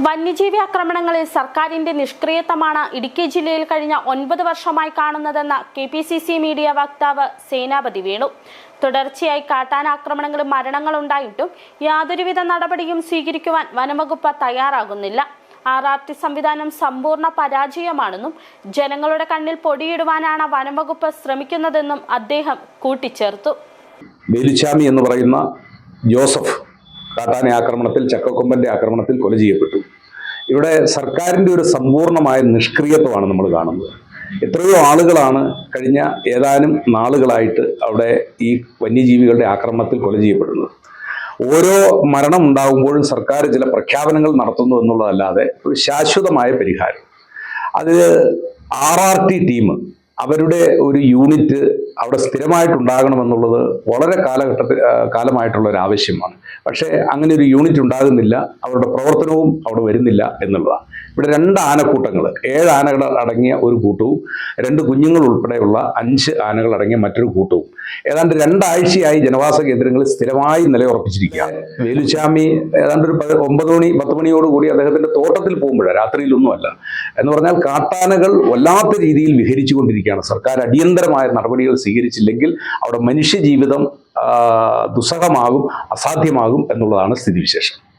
വന്യജീവി ആക്രമണങ്ങളിൽ സർക്കാരിന്റെ നിഷ്ക്രിയത്വമാണ് ഇടുക്കി ജില്ലയിൽ കഴിഞ്ഞ ഒൻപത് വർഷമായി കാണുന്നതെന്ന K P C C media വക്താവ് സേനാപതി വേണു. തുടർച്ചയായി കാട്ടാനാക്രമണങ്ങളും മരണങ്ങളുണ്ടായിട്ടും യാതൊരുവിധ നടപടിയും സ്വീകരിക്കുവാൻ വനംവകുപ്പ് തയ്യാറാകുന്നില്ല. ആർ ആർ ടി സംവിധാനം സമ്പൂർണ പരാജയമാണെന്നും ജനങ്ങളുടെ കണ്ണിൽ പൊടിയിടുവാനാണ് വനംവകുപ്പ് ശ്രമിക്കുന്നതെന്നും അദ്ദേഹം കൂട്ടിച്ചേർത്തു. എന്ന് പറയുന്ന ജോസഫ് കാട്ടാന ആക്രമണത്തിൽ ചക്കക്കൊമ്പന്റെ ആക്രമണത്തിൽ കൊല ചെയ്യപ്പെട്ടു. ഇവിടെ സർക്കാരിന്റെ ഒരു സമ്പൂർണമായ നിഷ്ക്രിയത്വമാണ് നമ്മൾ കാണുന്നത്. എത്രയോ ആളുകളാണ് കഴിഞ്ഞ ഏതാനും നാളുകളായിട്ട് അവിടെ ഈ വന്യജീവികളുടെ ആക്രമണത്തിൽ കൊല ചെയ്യപ്പെടുന്നത്. ഓരോ മരണം ഉണ്ടാകുമ്പോഴും സർക്കാർ ചില പ്രഖ്യാപനങ്ങൾ നടത്തുന്നു എന്നുള്ളതല്ലാതെ ഒരു ശാശ്വതമായ പരിഹാരം. അത് ആർ ആർ ടി ടീം അവരുടെ ഒരു യൂണിറ്റ് അവിടെ സ്ഥിരമായിട്ടുണ്ടാകണമെന്നുള്ളത് വളരെ കാലഘട്ടത്തിൽ കാലമായിട്ടുള്ള ഒരു ആവശ്യമാണ്. പക്ഷേ അങ്ങനെ ഒരു യൂണിറ്റ് ഉണ്ടാകുന്നില്ല അവരുടെ പ്രവർത്തനവും അവിടെ വരുന്നില്ല എന്നുള്ളതാണ്. ഇവിടെ രണ്ട് ആനക്കൂട്ടങ്ങൾ ഏഴ് ആനകൾ അടങ്ങിയ ഒരു കൂട്ടവും രണ്ട് കുഞ്ഞുങ്ങൾ ഉൾപ്പെടെയുള്ള അഞ്ച് ആനകൾ അടങ്ങിയ മറ്റൊരു കൂട്ടവും. ഏതാണ്ട് രണ്ടാഴ്ചയായി ജനവാസ കേന്ദ്രങ്ങളിൽ സ്ഥിരമായി നിലയുറപ്പിച്ചിരിക്കുകയാണ്. വേലുച്ചാമി ഏതാണ്ട് ഒരു പതി- ഒമ്പത് മണി പത്ത് മണിയോടുകൂടി അദ്ദേഹത്തിന്റെ തോട്ടത്തിൽ പോകുമ്പോഴാണ് രാത്രിയിലൊന്നുമല്ല എന്ന് പറഞ്ഞാൽ കാട്ടാനകൾ വല്ലാത്ത രീതിയിൽ വിഹരിച്ചു കൊണ്ടിരിക്കുകയാണ് സർക്കാർ അടിയന്തരമായ നടപടികൾ സ്വീകരിച്ചില്ലെങ്കിൽ അവിടെ മനുഷ്യജീവിതം ദുസ്സഹമാകും അസാധ്യമാകും എന്നുള്ളതാണ് സ്ഥിതിവിശേഷം.